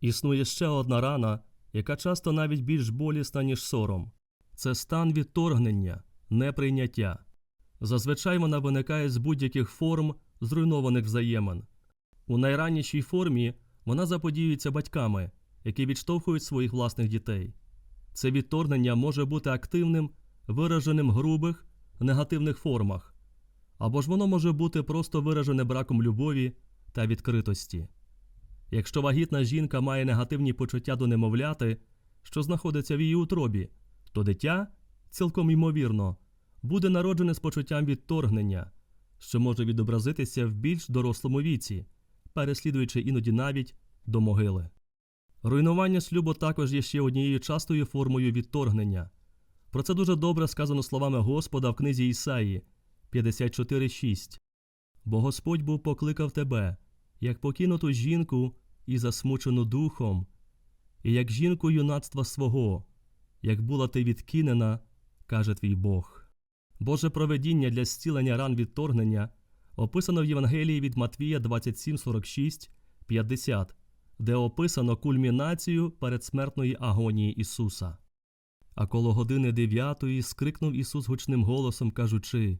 Існує ще одна рана, яка часто навіть більш болісна, ніж сором. Це стан відторгнення, неприйняття. Зазвичай вона виникає з будь-яких форм зруйнованих взаємин. У найраннішій формі вона заподіюється батьками, які відштовхують своїх власних дітей. Це відторгнення може бути активним, вираженим грубих, негативних формах, або ж воно може бути просто виражене браком любові та відкритості. Якщо вагітна жінка має негативні почуття до немовляти, що знаходиться в її утробі, то дитя, цілком ймовірно, буде народжене з почуттям відторгнення, що може відобразитися в більш дорослому віці, переслідуючи іноді навіть до могили. Руйнування шлюбу також є ще однією частою формою відторгнення. Про це дуже добре сказано словами Господа в книзі Ісаї 54.6. Бо Господь був покликав тебе, як покинуту жінку і засмучену духом, і як жінку юнацтва свого, як була ти відкинена, каже твій Бог. Боже проведіння для зцілення ран відторгнення описано в Євангелії від Матвія 27.46, 50, де описано кульмінацію передсмертної агонії Ісуса. А коло години дев'ятої скрикнув Ісус гучним голосом, кажучи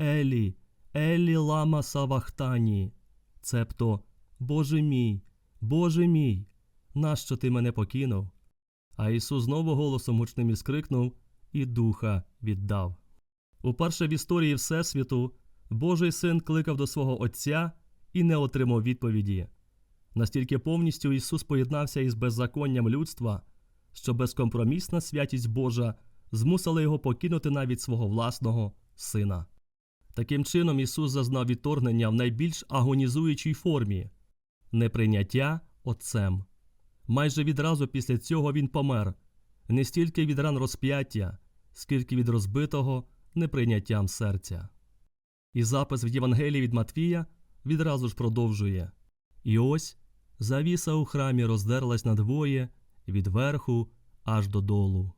Елі, Елі лама савахтані, цебто Боже мій, Боже мій, нащо ти мене покинув? А Ісус знову голосом гучним і скрикнув і духа віддав. Уперше в історії Всесвіту Божий син кликав до свого Отця і не отримав відповіді. Настільки повністю Ісус поєднався із беззаконням людства, що безкомпромісна святість Божа змусила його покинути навіть свого власного сина. Таким чином, Ісус зазнав відторгнення в найбільш агонізуючій формі неприйняття Отцем. Майже відразу після цього Він помер не стільки від ран розп'яття, скільки від розбитого неприйняттям серця. І запис в Євангелії від Матвія відразу ж продовжує. І ось завіса у храмі роздерлась надвоє від верху аж додолу.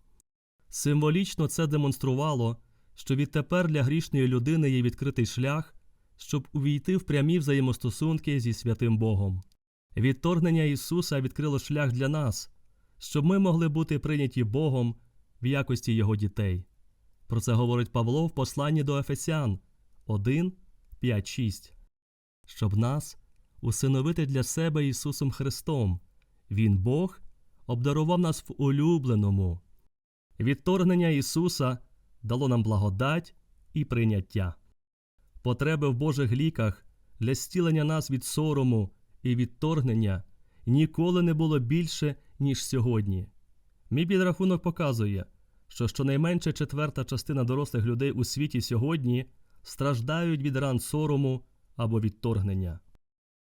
Символічно це демонструвало, що відтепер для грішної людини є відкритий шлях, щоб увійти в прямі взаємостосунки зі святим Богом. Відторгнення Ісуса відкрило шлях для нас, щоб ми могли бути прийняті Богом в якості Його дітей. Про це говорить Павло в посланні до Ефесян 1, 5, 6. Щоб нас усиновити для себе Ісусом Христом. Він Бог обдарував нас в улюбленому. Відторгнення Ісуса дало нам благодать і прийняття. Потреби в Божих ліках для зцілення нас від сорому і відторгнення ніколи не було більше, ніж сьогодні. Мій підрахунок показує, що щонайменше четверта частина дорослих людей у світі сьогодні страждають від ран сорому або відторгнення.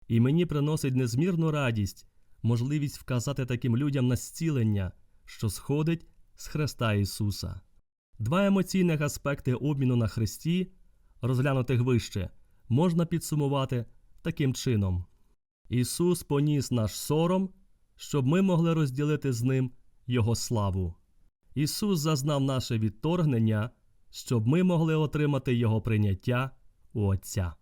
І мені приносить незмірну радість можливість вказати таким людям на зцілення, що сходить з Христа Ісуса. Два емоційних аспекти обміну на Христі, розглянутих вище, можна підсумувати таким чином: Ісус поніс наш сором, щоб ми могли розділити з Ним Його славу. Ісус зазнав наше відторгнення, щоб ми могли отримати Його прийняття у Отця.